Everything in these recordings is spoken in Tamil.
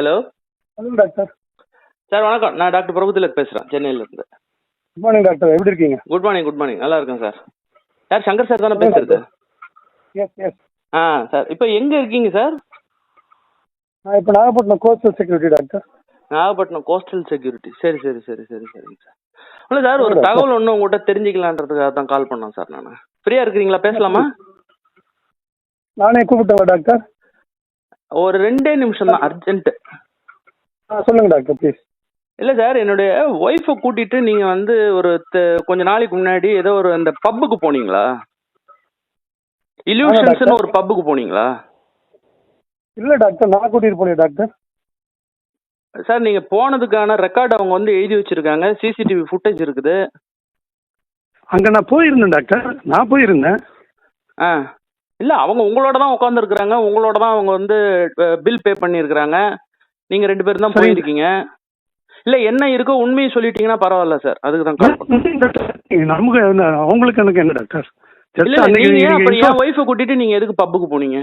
ஹலோ சொல்லுங்க டாக்டர். சார் வணக்கம். நான் டாக்டர் பிரபுதிலக் பேசுகிறேன் சென்னையிலேருந்து. Good morning doctor. எப்படி இருக்கீங்க? குட் மார்னிங் குட் மார்னிங் நல்லா இருக்கேன் சார். சார் சங்கர் சார் தானே பேசுறது? Yes yes ah sir. இப்போ எங்கே இருக்கீங்க சார்? நான் இப்போ Nagapattinam coastal security doctor. Nagapattinam coastal security சரி சரி சரி சரி சரிங்க சார். இல்லை சார் ஒரு தகவல் ஒன்று உங்கள்கிட்ட தெரிஞ்சுக்கலான்றதுக்காக தான் கால் பண்ணோம் சார் நான். ஃப்ரீயாக இருக்கிறீங்களா? பேசலாமா? நானே கூப்பிட்டவா டாக்டர். ஒரு ரெண்டே நிமிஷம் தான் அர்ஜென்ட்டு ஆ சொல்லுங்க டாக்டர் ப்ளீஸ் இல்லை சார் என்னுடைய ஒய்ஃபை கூட்டிட்டு நீங்கள் வந்து ஒரு கொஞ்ச நாளைக்கு முன்னாடி ஏதோ ஒரு அந்த பப்புக்கு போனீங்களா? இல்யூஷன்ஸ்னு. ஒரு பப்புக்கு போனீங்களா? இல்லை டாக்டர் நான் கூட்டிகிட்டு போனேன் டாக்டர் சார் நீங்க போனதுக்கான ரெக்கார்ட் அவங்க வந்து எழுதி வச்சிருக்காங்க சிசிடிவி ஃபுட்டேஜ் இருக்குது. அங்கே நான் போயிருந்தேன் டாக்டர் நான் போயிருந்தேன். ஆ. இல்ல அவங்க உங்களோட தான் உட்காந்துருக்குறாங்க உங்களோட தான் அவங்க வந்து பில் பே பண்ணியிருக்கிறாங்க நீங்க ரெண்டு பேரும் தான். போயிருக்கீங்க. இல்ல என்ன இருக்கோ? உண்மையை சொல்லிட்டீங்கன்னா பரவாயில்ல சார். அதுக்கு தான் கால் பண்ணேன் டாக்டர் நமக்கு அவங்களுக்கு எனக்கு என்ன டாக்டர் என் ஒய்ஃபை கூட்டிட்டு நீங்க எதுக்கு பப்புக்கு போனீங்க?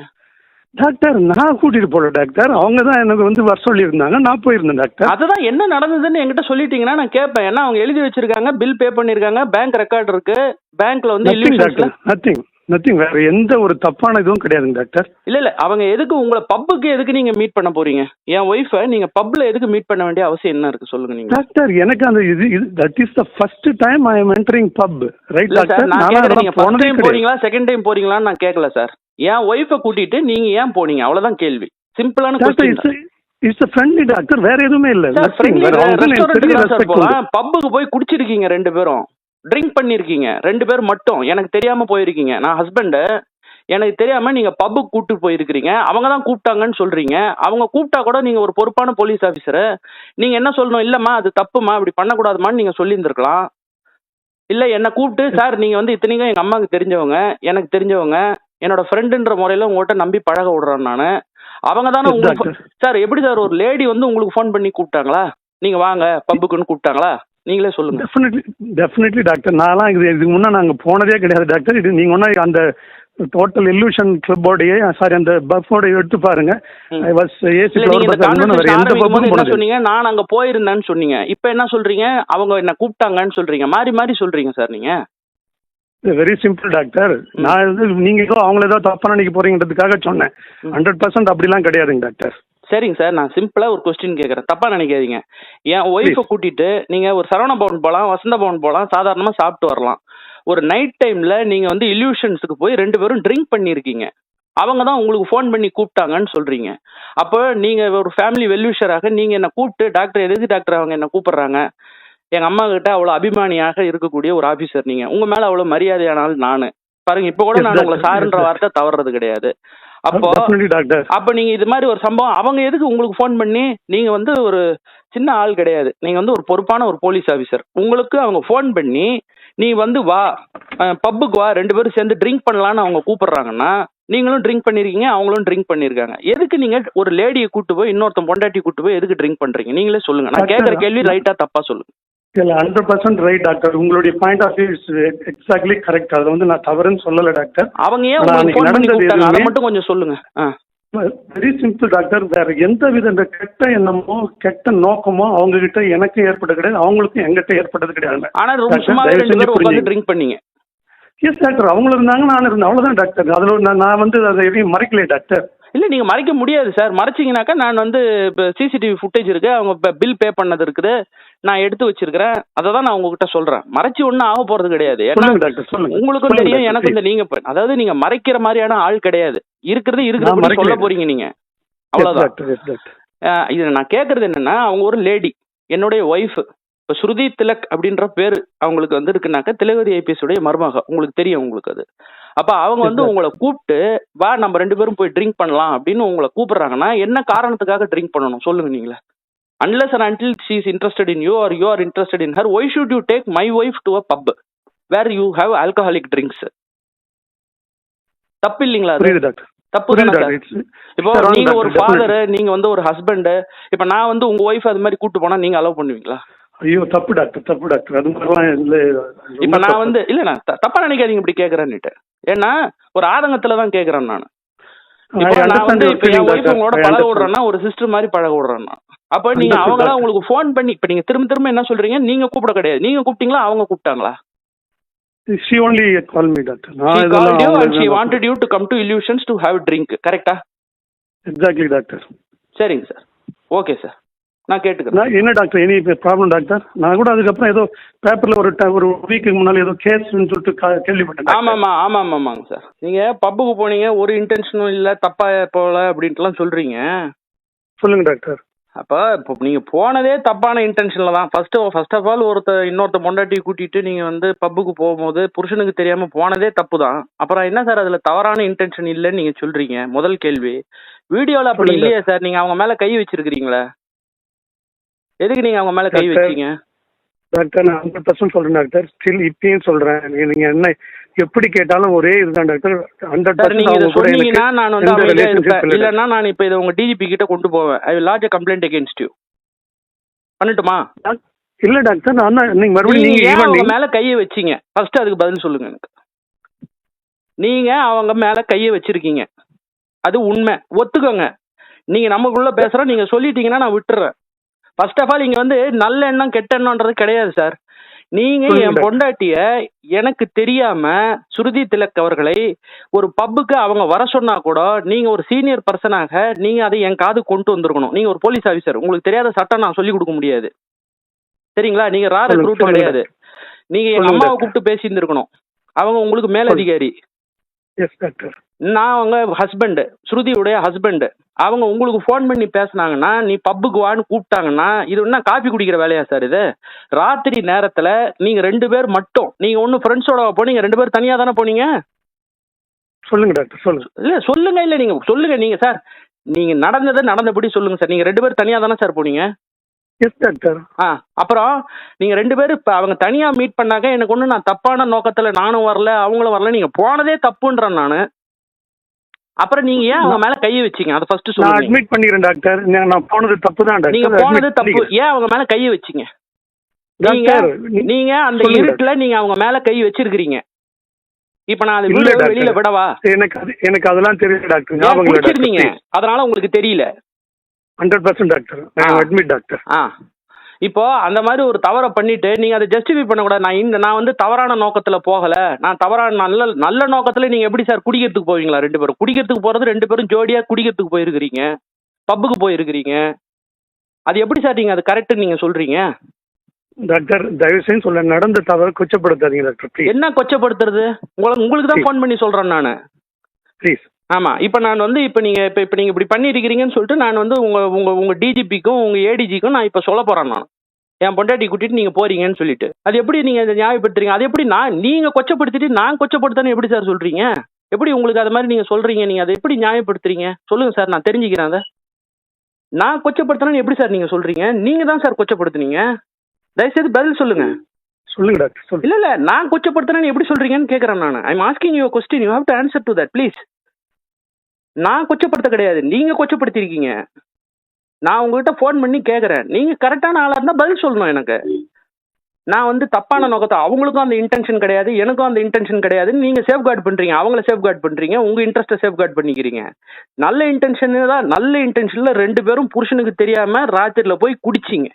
டாக்டர் நான் கூட்டிட்டு போல டாக்டர். அவங்க தான் எனக்கு வந்து வர சொல்லியிருந்தாங்க. நான் போயிருந்தேன் டாக்டர். அதுதான் என்ன நடந்ததுன்னு என்கிட்ட சொல்லிட்டீங்கன்னா நான் கேட்பேன். ஏன்னா அவங்க எழுதி வச்சிருக்காங்க பில் பே பண்ணிருக்காங்க. பேங்க் ரெக்கார்ட் இருக்கு. பேங்க்ல வந்து நத்திங் நத்திங் வேற எந்த ஒரு தப்பான இதுவும் கிடையாதுங்க டாக்டர் இல்ல இல்ல அவங்க எதுக்கு உங்களை பப்புக்கு எதுக்கு நீங்க மீட் பண்ண போறீங்க? என் ஒய்ஃபை நீங்க பப்ல எதுக்கு மீட் பண்ண வேண்டிய அவசியம் என்ன இருக்கு சொல்லுங்க நீங்க. டாக்டர் எனக்கு அந்த இது இது that is the first time I am entering pub right doctor நான் கேக்குறேன். நீங்க ஃபர்ஸ்ட் டைம் போறீங்களா செகண்ட் டைம் போறீங்களான்னு நான் கேட்கல சார் என் ஒய்ஃபை கூட்டிட்டு நீங்க ஏன் போனீங்க? அவ்வளவுதான் கேள்வி. சிம்பிளான கொஸ்டின் இட்ஸ் ஃப்ரெண்ட்லி டாக்டர் வேற எதுவுமே இல்ல. பப்புக்கு போய் குடிச்சிருக்கீங்க ரெண்டு பேரும். ட்ரிங்க் பண்ணிருக்கீங்க. ரெண்டு பேர் மட்டும். எனக்கு தெரியாம போயிருக்கீங்க. நான் ஹஸ்பண்ட் எனக்கு தெரியாம நீங்க பப்புக்கு கூட்டு போயிருக்கிறீங்க. அவங்க தான் கூப்பிட்டாங்கன்னு சொல்றீங்க. அவங்க கூப்பிட்டா கூட நீங்க ஒரு பொறுப்பான போலீஸ் ஆபீசர் நீங்க என்ன சொல்லணும்? இல்லம்மா அது தப்புமா இப்படி பண்ணக்கூடாதுமான்னு நீங்க சொல்லியிருந்திருக்கலாம். இல்ல என்ன கூப்பிட்டு சார் நீங்க வந்து இத்தனைக்கும் எங்க அம்மாவுக்கு தெரிஞ்சவங்க எனக்கு தெரிஞ்சவங்க என்னோட ஃப்ரெண்டுன்ற முறையில உங்கள்கிட்ட நம்பி பழக விடுறேன் நானு. அவங்க தானே உங்களுக்கு. சார் எப்படி சார் ஒரு லேடி வந்து உங்களுக்கு ஃபோன் பண்ணி கூப்பிட்டாங்களா? நீங்க வாங்க பப்புக்குன்னு கூப்பிட்டாங்களா? நீங்களே சொல்லுங்க. டெஃபினெட்லி டெஃபினெட்லி டாக்டர் நான்லாம் இது இதுக்கு முன்னே நாங்கள் போனதே கிடையாது டாக்டர் இது நீங்கள் ஒன்றா அந்த டோட்டல் இல்லூஷன் கிளப்போடைய சாரி அந்த பஃபோட எடுத்து பாருங்க. ஐ வாஸ் ஏசி என்ன போனது சொன்னீங்க? நான் அங்க போயிருந்தேன்னு சொன்னீங்க. இப்போ என்ன சொல்றீங்க? அவங்க என்ன கூப்பிட்டாங்கன்னு சொல்றீங்க. மாறி மாறி சொல்றீங்க சார் நீங்க. வெரி சிம்பிள் டாக்டர் நான் வந்து நீங்க ஏதோ அவங்கள ஏதோ தப்பா நினைக்க போறீங்கிறதுக்காக சொன்னேன். ஹண்ட்ரட் பர்சன்ட் அப்படிலாம் கிடையாதுங்க டாக்டர் சரிங்க சார் நான் சிம்பிளா ஒரு கொஸ்டின் கேட்கறேன் தப்பா நினைக்காதீங்க. என் ஒய்ஃபை கூட்டிட்டு நீங்க ஒரு சரவண பவன் போலாம் வசந்த பவன் போலாம் சாதாரணமா சாப்பிட்டு வரலாம். ஒரு நைட் டைம்ல நீங்க வந்து இல்யூஷன்ஸுக்கு போய் ரெண்டு பேரும் ட்ரிங்க் பண்ணியிருக்கீங்க அவங்க தான் உங்களுக்கு ஃபோன் பண்ணி கூப்பிட்டாங்கன்னு சொல்றீங்க. அப்போ நீங்க ஒரு ஃபேமிலி வெல்யூஷராக நீங்க என்ன கூப்பிட்டு டாக்டர் எதுக்கு டாக்டர் அவங்க என்ன கூப்பிடுறாங்க? எங்க அம்மா கிட்ட அவ்வளவு அபிமானியாக இருக்கக்கூடிய ஒரு ஆபீசர் நீங்க. உங்க மேல அவ்வளவு மரியாதையானால் நானு. பாருங்க இப்ப கூட நான். உங்களை சாருன்ற. வார்த்தை தவறுறது கிடையாது. அப்போ டாக்டர் அப்ப நீங்க இது மாதிரி ஒரு சம்பவம் அவங்க எதுக்கு உங்களுக்கு ஃபோன் பண்ணி நீங்க வந்து ஒரு சின்ன ஆள் கிடையாது. நீங்க வந்து ஒரு பொறுப்பான ஒரு போலீஸ் ஆபீசர் உங்களுக்கு அவங்க ஃபோன் பண்ணி நீ வந்து வா பப்புக்கு வா ரெண்டு பேரும் சேர்ந்து ட்ரிங்க் பண்ணலாம்னு அவங்க கூப்பிடுறாங்கன்னா நீங்களும் ட்ரிங்க் பண்ணிருக்கீங்க அவங்களும் ட்ரிங்க் பண்ணிருக்காங்க. எதுக்கு நீங்க ஒரு லேடியை கூட்டு போய் இன்னொருத்தன் பொண்டாட்டி கூட்டு போய் எதுக்கு ட்ரிங்க் பண்றீங்க? நீங்களே சொல்லுங்க. நான் கேட்கற கேள்வி ரைட்டா தப்பா சொல்லுங்க. இல்ல ஹண்ட்ரட் பர்சன்ட் ரைட் டாக்டர் உங்களுடைய point of view is exactly correct அதை வந்து நான் தவறுன்னு சொல்லல டாக்டர் அவங்க ஏன் நடந்தது அதை மட்டும் கொஞ்சம் சொல்லுங்க. வெரி சிம்பிள் டாக்டர் வேற எந்த வித இந்த கெட்ட எண்ணமோ கெட்ட நோக்கமோ அவங்க கிட்ட எனக்கு ஏற்பட்டது கிடையாது. அவங்களுக்கும் எங்கிட்ட ஏற்பட்டது கிடையாது. ஆனா. ட்ரிங்க் பண்ணீங்க. எஸ் டாக்டர் அவங்களும் இருந்தாங்க நானும் இருந்தேன். அவ்வளவுதான் டாக்டர் அதுல நான் நான் வந்து அதை எதையும் மறைக்கலையே டாக்டர் இல்ல நீங்க மறைக்க முடியாது சார் மறைச்சீங்கனாக்கா நான் வந்து இப்போ சிசிடிவி ஃபுட்டேஜ் இருக்கு. அவங்க பில் பே பண்ணது இருக்குது. நான் எடுத்து வச்சிருக்கிறேன். அதை தான் நான் உங்ககிட்ட சொல்றேன். மறைச்சு ஒன்றும் ஆக போறது கிடையாது. ஏன்னா உங்களுக்கும் தெரியும். எனக்கும் please. இந்த நீங்க இப்ப- அதாவது நீங்க மறைக்கிற மாதிரியான ஆள் கிடையாது. இருக்கிறது இருக்கிறது சொல்ல. போறீங்க நீங்க. Yes, அவ்வளவுதான். டாக்டர் எஸ் டாக்டர் அஹ் இது நான் கேக்குறது என்னன்னா அவங்க ஒரு லேடி என்னுடைய ஒய்ஃப் இப்போ ஸ்ருதி திலக் அப்படின்ற பேர் அவங்களுக்கு வந்து இருக்குனாக்கா திலகவதி ஐபிஎஸ் உடைய மருமக. உங்களுக்கு தெரியும் உங்களுக்கு அது. அப்ப அவங்க வந்து. உங்களை கூப்பிட்டு வா நம்ம ரெண்டு பேரும் போய் ட்ரிங்க் பண்ணலாம் அப்படின்னு உங்களை கூப்பிடுறாங்கன்னா என்ன காரணத்துக்காக ட்ரிங்க் பண்ணணும்? சொல்லுங்க நீங்களே. Unless and until she is interested in you or you are interested in her why should you take my wife to a pub where you have alcoholic drinks தப்பு இல்லைங்களா தப்பு இப்போ நீங்க ஒரு. ஃபாதர் நீங்க வந்து ஒரு ஹஸ்பண்ட் இப்ப நான் வந்து உங்க ஒய்ஃப் அது மாதிரி கூட்டு போனா நீங்க அலோவ் பண்ணுவீங்களா? ஐயோ தப்பு டாக்டர் தப்பு டாக்டர். அது மாதிரிலாம் இல்லை. இப்ப நான். வந்து இல்ல நான் தப்பா நினைக்காதீங்க இப்படி கேக்குறேன்னுட்டு. ஏன்னா ஒரு ஆதங்கத்துல தான் கேக்குறேன் நான். இப்போ நான் வந்து இப்போ என் ஒய்ஃப் உங்களோட பழக விடுறேன் விடுறேன்னா ஒரு சிஸ்டர் மாதிரி பழக விடுறேன்னா அப்ப நீங்க Understood, அவங்களா doctor. உங்களுக்கு ஃபோன் பண்ணி இப்ப நீங்க திரும்ப திரும்ப என்ன சொல்றீங்க? நீங்க கூப்பிட கிடையாது. நீங்க கூப்பிட்டீங்களா? அவங்க கூப்பிட்டாங்களா? She only call me doctor she called you and she wanted you to come to illusions to have drink. கரெக்டா எக்ஸாக்ட்லி டாக்டர் சரிங்க சார் ஓகே சார் நான் கேட்டுக்கிறேன். என்ன டாக்டர்? Any problem doctor? நான் கூட அதுக்கப்புறம் ஏதோ பேப்பர்ல ஒரு ஒரு வீக்கு முன்னால ஏதோ கேஸ்ன்னு சொல்லிட்டு கேள்விப்பட்டேன். ஆமாம்மா ஆமாம் ஆமாங்க சார். நீங்க பப்புக்கு போனீங்க ஒரு இன்டென்ஷனும் இல்ல தப்பா போல அப்படின்ட்டுலாம் சொல்றீங்க. சொல்லுங்க டாக்டர். அப்ப இப்போ நீங்க போனதே தப்பான இன்டென்ஷன்ல தான். ஃபர்ஸ்ட் ஃபர்ஸ்ட் ஆஃப் ஆல் ஒருத்த இன்னொருத்த பொண்டாட்டி கூட்டிட்டு நீங்க வந்து பப்புக்கு போகும்போது புருஷனுக்கு தெரியாம போனதே தப்பு தான். அப்புறம் என்ன சார் அதுல தவறான இன்டென்ஷன் இல்லைன்னு நீங்க சொல்றீங்க? முதல் கேள்வி. வீடியோல அப்படி. இல்லையே சார். நீங்க அவங்க மேல கை வச்சிருக்கீங்களா எதுக்கு நீங்க அவங்க மேல கை. வச்சீங்க? டாக்டர் நான் ஹண்ட்ரட் பர்சன்ட் சொல்றேன் டாக்டர் ஸ்டில் இப்பயும் சொல்றேன். நீங்க- என்ன எப்படி கேட்டாலும் ஒரே இதுதான் டாக்டர் ஹண்ட்ரட் பர்சன்ட் நான் வந்து அமைதியா இருப்பேன். இல்லைன்னா நான் இப்போ இதை உங்க டிஜிபி கிட்ட கொண்டு போவேன். I lodge complaint against you பண்ணட்டுமா? இல்ல டாக்டர் நான் நீங்க மறுபடியும் நீங்க அவங்க மேல கையை வச்சீங்க? ஃபர்ஸ்ட் அதுக்கு பதில் சொல்லுங்க எனக்கு. நீங்க அவங்க மேல கையை வச்சிருக்கீங்க. அது உண்மை. ஒத்துக்கோங்க. நீங்க நமக்குள்ள பேசுறோம் நீங்க சொல்லிட்டீங்கன்னா நான் விட்டுறேன். ஃபர்ஸ்ட் ஆஃப் ஆல் இங்க வந்து நல்ல எண்ணம் கெட்ட எண்ணம்ன்றது கிடையாது சார் நீங்க என். பொண்டாட்டிய எனக்கு தெரியாம சுருதி திலக் அவர்களை ஒரு பப்புக்கு அவங்க வர சொன்னா கூட நீங்க ஒரு சீனியர் பர்சனாக நீங்க அதை என் காது கொண்டு வந்திருக்கணும். நீங்க ஒரு போலீஸ் ஆபீசர் உங்களுக்கு தெரியாத சட்டம் நான் சொல்லி கொடுக்க முடியாது. சரிங்களா? நீங்க ரா சொல்லுங்க, ரெக்ரூட் சொல்லுங்க. கிடையாது. நீங்க எங்க அம்மாவை. கூப்பிட்டு பேசியிருந்திருக்கணும். அவங்க உங்களுக்கு மேல் சொல்லுங்க. அதிகாரி எஸ் டாக்டர் நான் அவங்க ஹஸ்பண்ட் ஸ்ருதியுடைய ஹஸ்பண்ட் அவங்க உங்களுக்கு ஃபோன் பண்ணி பேசுனாங்கன்னா நீ பப்புக்கு வான்னு கூப்பிட்டாங்கன்னா இது என்ன காபி குடிக்கிற வேலையா சார் இது? ராத்திரி நேரத்துல நீங்க ரெண்டு பேர் மட்டும் நீங்க ஒன்னு ஃப்ரெண்ட்ஸோட போனீங்க ரெண்டு பேர் தனியா தானே போனீங்க? சொல்லுங்க டாக்டர் சொல்லுங்க. இல்ல சொல்லுங்க இல்ல நீங்க சொல்லுங்க நீங்க சார் நீங்க நடந்ததை நடந்தபடி சொல்லுங்க சார் நீங்க ரெண்டு பேர் தனியா தானே சார் போனீங்க? எஸ் டாக்டர் ஆ அப்புறம் நீங்க ரெண்டு பேரும் இப்ப அவங்க தனியா மீட் பண்ணாக்க எனக்கு ஒண்ணு நான் தப்பான நோக்கத்துல நானும் வரல அவங்களும் வரல நீங்க போனதே தப்புன்றேன் நானு. அப்புறம் நீங்க ஏன் அவங்க மேல கையை வச்சீங்க? அதை ஃபர்ஸ்ட் நான் சொல்லுங்க. அட்மிட் பண்ணிக்கிறேன் டாக்டர் நான் போனது தப்பு தான் நீங்க போனது தப்பு. ஏன் அவங்க மேல கையை வச்சீங்க? நீங்க டாக்டர் நீங்க அந்த இருட்டுல நீங்க அவங்க மேல கை வச்சிருக்கிறீங்க. இப்ப நான் அது. வெளியில விடவா? எனக்கு அது எனக்கு அதெல்லாம் தெரியும் டாக்டர் ஞாபகம் அதனால உங்களுக்கு தெரியல. Hundred percent doctor. Admit doctor ஆ. இப்போ அந்த மாதிரி ஒரு தவறை பண்ணிட்டு நீங்க அதை ஜஸ்டிஃபை பண்ணக்கூடாது. நான் இந்த நான் வந்து தவறான நோக்கத்துல போகல. நான் தவறான நல்ல நல்ல நோக்கத்துல நீங்க எப்படி சார் குடிக்கிறதுக்கு போவீங்களா ரெண்டு பேரும்? குடிக்கிறதுக்கு போறது ரெண்டு பேரும் ஜோடியா குடிக்கிறதுக்கு போயிருக்கிறீங்க. பப்புக்கு போயிருக்கிறீங்க. அது எப்படி சார் நீங்க அது கரெக்ட் நீங்க சொல்றீங்க? டாக்டர் தயவு செஞ்சு சொல்ல நடந்த தவறு கொச்சப்படுத்தாதீங்க டாக்டர் என்ன கொச்சப்படுத்துறது? உங்களுக்கு உங்களுக்கு தான் ஃபோன் பண்ணி சொல்றேன் நான். ப்ளீஸ் ஆமா. இப்போ நான் வந்து இப்போ நீங்க இப்போ இப்போ நீங்க இப்படி பண்ணியிருக்கிறீங்கன்னு சொல்லிட்டு நான் வந்து உங்க உங்க உங்க டிஜிபிக்கும் உங்க ஏடிஜிக்கும் நான் இப்போ சொல்ல போறேன் நான். என் பொண்டாட்டி கூட்டிட்டு நீங்க போறீங்கன்னு சொல்லிட்டு. அது எப்படி நீங்க இதை நியாயப்படுத்துறீங்க? அது எப்படி நான் நீங்க கொச்சப்படுத்திட்டு நான் கொச்சப்படுத்தணும் எப்படி சார் சொல்றீங்க? எப்படி உங்களுக்கு அது மாதிரி நீங்க சொல்றீங்க? நீங்க அதை எப்படி நியாயப்படுத்துறீங்க? சொல்லுங்க சார் நான் தெரிஞ்சுக்கிறேன் அதை. நான் கொச்சப்படுத்தணும்னு எப்படி சார் நீங்க சொல்றீங்க? நீங்க தான் சார் கொச்சப்படுத்துனீங்க? தயவுசெய்து பதில் சொல்லுங்க. சொல்லுங்க டாக்டர் இல்ல இல்ல நான் கொச்சப்படுத்துறேன்னு எப்படி சொல்றீங்கன்னு கேக்குறேன் நான். I'm asking you question you have to answer to that please நான் கொச்சப்படுத்த கிடையாது. நீங்க கொச்சப்படுத்திருக்கீங்க நான் உங்ககிட்ட ஃபோன் பண்ணி கேட்குறேன். நீங்க கரெக்டான ஆளா இருந்தா பதில் சொல்லணும் எனக்கு. நான் வந்து தப்பான நோக்கத்தை அவங்களுக்கும் அந்த இன்டென்ஷன் கிடையாது எனக்கும் அந்த இன்டென்ஷன் கிடையாது. நீங்க சேஃப்கார்ட் பண்றீங்க அவங்கள சேஃப்கார்ட் பண்றீங்க உங்க இன்ட்ரெஸ்ட்டை சேஃப்கார்ட் பண்ணிக்கிறீங்க. நல்ல இன்டென்ஷன் தான் நல்ல இன்டென்ஷன்ல ரெண்டு பேரும் புருஷனுக்கு தெரியாம ராத்திரில போய் குடிச்சிங்க.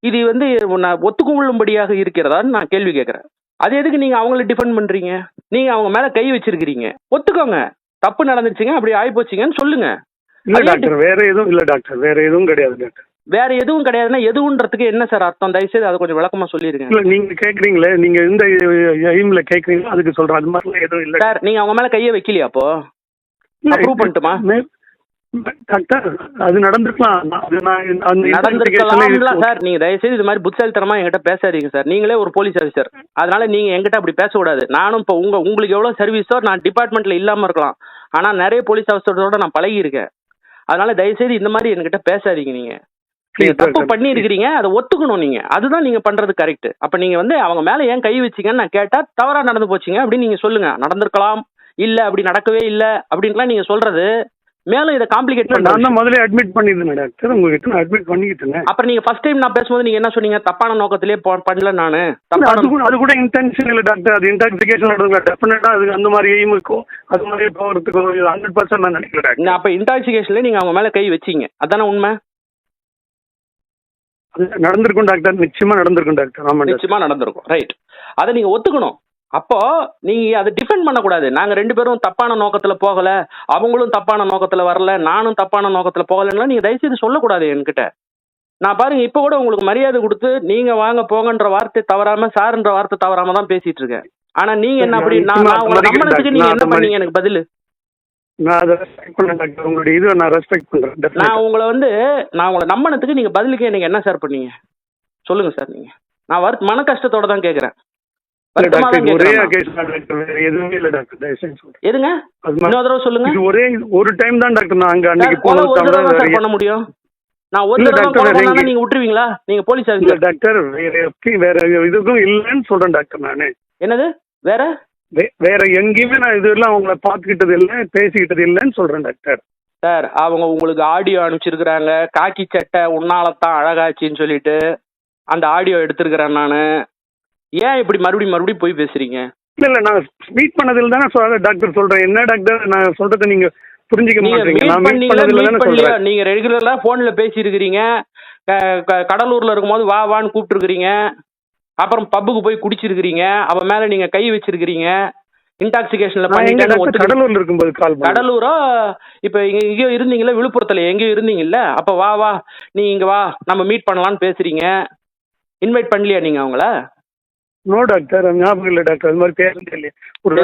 இது வந்து நான் ஒத்துக்கொள்ளும்படியாக இருக்கிறதான்னு நான் கேள்வி கேட்கறேன். அது எதுக்கு நீங்க அவங்கள டிஃபெண்ட் பண்றீங்க? நீங்க அவங்க மேல கை வச்சிருக்கிறீங்க. ஒத்துக்கோங்க. தப்பு நடந்துச்சுங்க அப்படி ஆகி போச்சுங்கன்னு சொல்லுங்க. இல்ல டாக்டர் வேற எதுவும் இல்ல டாக்டர் வேற எதுவும் கிடையாது டாக்டர். வேற எதுவும் கிடையாதுன்னா எதுவுன்றதுக்கு என்ன சார் அர்த்தம்? தயவுசெய்து அதை கொஞ்சம் விளக்கமா சொல்லிருங்க. இல்ல நீங்க கேக்குறீங்களே நீங்க எந்த எய்ம்ல கேக்குறீங்களோ அதுக்கு சொல்றேன். அது மாதிரிலாம் எதுவும் இல்ல சார் நீங்க அவங்க மேல கையை வைக்கலையா அப்போ? approve பண்ணட்டுமா? மே- டாக்டர் அது நடந்திருக்கலாம் investigation சார். நீங்க தயவுசெய்து இது மாதிரி புத்தாலித்தனமா என்கிட்ட பேசாதீங்க சார். நீங்களே ஒரு போலீஸ் ஆஃபீஸர் அதனால நீங்க என்கிட்ட அப்படி பேசக்கூடாது. நானும் இப்போ உங்க உங்களுக்கு எவ்வளவு சர்வீஸோ நான் டிபார்ட்மெண்ட்ல இல்லாம இருக்கலாம். ஆனா நிறைய போலீஸ் ஆஃபீஸரோட நான் பழகி இருக்கேன் அதனால தயவுசெய்து இந்த மாதிரி என்கிட்ட பேசாதீங்க நீங்க. நீங்க தப்பு பண்ணி இருக்கிறீங்க அதை ஒத்துக்கணும் நீங்க. அதுதான் நீங்க பண்றது கரெக்ட் அப்ப நீங்க வந்து அவங்க மேல ஏன் கை வச்சீங்கன்னு நான் கேட்டா தவறா நடந்து போச்சுங்க அப்படின்னு நீங்க சொல்லுங்க. நடந்திருக்கலாம். இல்ல அப்படி நடக்கவே இல்ல அப்படின்ட்டுலாம் நீங்க சொல்றது மேலும் இதை காம்ப்ளிகேட் நான் தான் முதல்ல அட்மிட் பண்ணியிருந்தேன் டாக்டர் உங்ககிட்ட நான் அட்மிட் பண்ணிக்கிட்டேன். அப்புறம் நீங்க ஃபர்ஸ்ட் டைம் நான் பேசும்போது நீங்க என்ன சொன்னீங்க? தப்பான நோக்கத்திலே பண்ணல நானு. அது கூட அது கூட இன்டென்ஷன் இல்லை டாக்டர் அது இன்டாக்சிகேஷன் நடக்குது டெஃபினட்டா அது அந்த மாதிரி இருக்கும். அது மாதிரி போகிறதுக்கு ஹண்ட்ரட் பர்சன்ட் நான் நினைக்கிறேன் அப்ப இன்டாக்சிகேஷன்ல நீங்க அவங்க மேல கை வச்சீங்க. அதானே உண்மை? நடந்திருக்கும் டாக்டர் நிச்சயமா நடந்திருக்கும் டாக்டர் ஆமா நிச்சயமா நடந்திருக்கும். ரைட் அதை நீங்க ஒத்துக்கணும். அப்போ நீங்க அதை டிஃபெண்ட் பண்ணக்கூடாது. நாங்க ரெண்டு பேரும் தப்பான நோக்கத்துல போகல அவங்களும் தப்பான நோக்கத்துல வரல நானும் தப்பான நோக்கத்துல போகலன்னா நீங்க தயவுசெய்து சொல்லக்கூடாது என்கிட்ட. நான் பாருங்க இப்ப கூட உங்களுக்கு மரியாதை கொடுத்து நீங்க வாங்க போங்கன்ற வார்த்தை தவறாம சார்ன்ற வார்த்தை தவறாம தான் பேசிட்டு இருக்கேன் ஆனா நீங்க என்ன அப்படி நான் உங்களை நம்பினதுக்கு நீங்க என்ன பண்ணீங்க? எனக்கு பதில். நான். உங்களை வந்து நான் உங்களை நம்பினதுக்கு நீங்க பதிலுக்கு எனக்கு என்ன சார் பண்ணீங்க? சொல்லுங்க சார் நீங்க. நான் மன கஷ்டத்தோட தான் கேக்குறேன். ஒரே தான் எதுவுமே இல்லை டாக்டர். எதுங்க? இன்னொரு தடவை சொல்லுங்க. இது ஒரே ஒரு டைம் தான் டாக்டர் நான் அங்க அன்னைக்கு போனது தான் பண்ண முடியும். நான் ஒரு தடவை நீங்க விட்டுருவீங்களா? நீங்க போலீஸ் ஆஃபீஸர் டாக்டர் வேற இதுக்கும் இல்லைன்னு சொல்றேன் டாக்டர் நானு. என்னது? வேற? வேற எங்கேயுமே நான் இதெல்லாம் அவங்கள பார்த்துக்கிட்டது இல்லை பேசிக்கிட்டது இல்லைன்னு சொல்றேன் டாக்டர். சார் அவங்க உங்களுக்கு ஆடியோ அனுப்பிச்சிருக்கிறாங்க. காக்கி சட்டை உன்னாலத்தான் அழகாச்சின்னு சொல்லிட்டு அந்த ஆடியோ எடுத்திருக்கிறேன் நான். ஏன் இப்படி மறுபடியும் மறுபடியும் போய் பேசுறீங்க? இல்ல இல்ல நான் மீட் பண்ணதில் தானே சொல்ல டாக்டர் சொல்றேன். என்ன டாக்டர் நான் சொல்றதை நீங்க புரிஞ்சுக்க மாட்டீங்க. மீட் நான் மீட் தானே சொல்றேன். நீங்க ரெகுலரா போன்ல பேசி இருக்கிறீங்க கடலூர்ல இருக்கும்போது வா வான்னு கூப்பிட்டுருக்கிறீங்க. அப்புறம் பப்புக்கு போய் குடிச்சிருக்கிறீங்க. அவன் மேல நீங்க கை வச்சிருக்கிறீங்க. இன்டாக்சிகேஷன்ல ஒத்துக்க கடலூர்ல இருக்கும்போது கால் கடலூரோ? இப்ப இங்க இருந்தீங்கல்ல விழுப்புரத்துல எங்கேயோ இருந்தீங்கல்ல? அப்ப வா வா. நீ இங்க வா. நம்ம மீட் பண்ணலாம்னு பேசுறீங்க. இன்வைட் பண்ணலையா நீங்க அவங்கள? நோ டாக்டர் ஞாபகம் இல்லை டாக்டர் அது மாதிரி பேசுறது இல்லையே ஒரு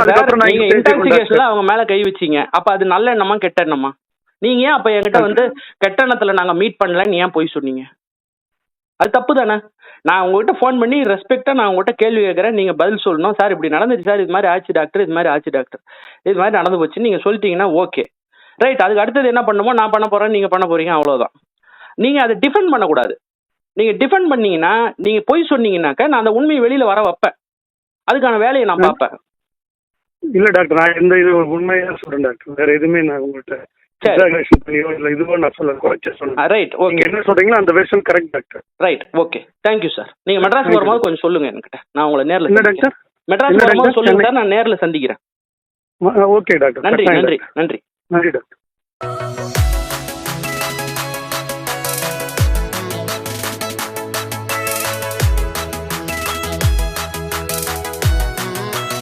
அதுக்கப்புறம் நான் அவங்க மேல கை வச்சீங்க. அப்ப அது நல்ல எண்ணமா கெட்ட எண்ணமா? நீங்க ஏன் அப்ப என்கிட்ட வந்து கெட்ட எண்ணத்துல நாங்க மீட் பண்ணலன்னு ஏன் போய் சொன்னீங்க? அது தப்பு தானே? நான் உங்ககிட்ட ஃபோன் பண்ணி ரெஸ்பெக்டா நான் உங்ககிட்ட கேள்வி கேட்கறேன். நீங்க பதில் சொல்லணும். சார் இப்படி நடந்துச்சு சார். இது மாதிரி ஆச்சு டாக்டர் இது மாதிரி ஆச்சு டாக்டர் இது மாதிரி நடந்து போச்சு. நீங்க சொல்லிட்டீங்கன்னா ஓகே ரைட் அதுக்கு அடுத்தது என்ன பண்ணுமோ நான் பண்ண போறேன் நீங்க பண்ண போறீங்க அவ்வளவுதான். நீங்க அதை டிஃபெண்ட் பண்ணக்கூடாது. நீங்க டிஃபெண்ட் பண்ணீங்கன்னா நீங்க பொய் சொன்னீங்கன்னாக்க நான் அந்த உண்மையை வெளியில வர வைப்பேன். அதுக்கான வேலையை நான். பார்ப்பேன். இல்ல டாக்டர் நான் இந்த இது உண்மையா சொல்றேன் டாக்டர். வேற எதுவுமே நான் உங்கள்கிட்ட சரி. exaggeration பண்ணியோ இல்ல இதுவோ நான் சொல்ல குறைச்ச சொல்றேன் ரைட் நீங்க ஓகே என்ன சொல்றீங்களோ அந்த version correct doctor. Right okay thank you sir நீங்க மெட்ராஸ். வரும்போது கொஞ்சம் சொல்லுங்க என்கிட்ட. நான் உங்களை நேர்ல மெட்ராஸ் வரும்போது சொல்லுங்க சார் நான் நேர்ல சந்திக்கிறேன். Okay doctor. நன்றி நன்றி. நன்றி. நன்றி டாக்டர்.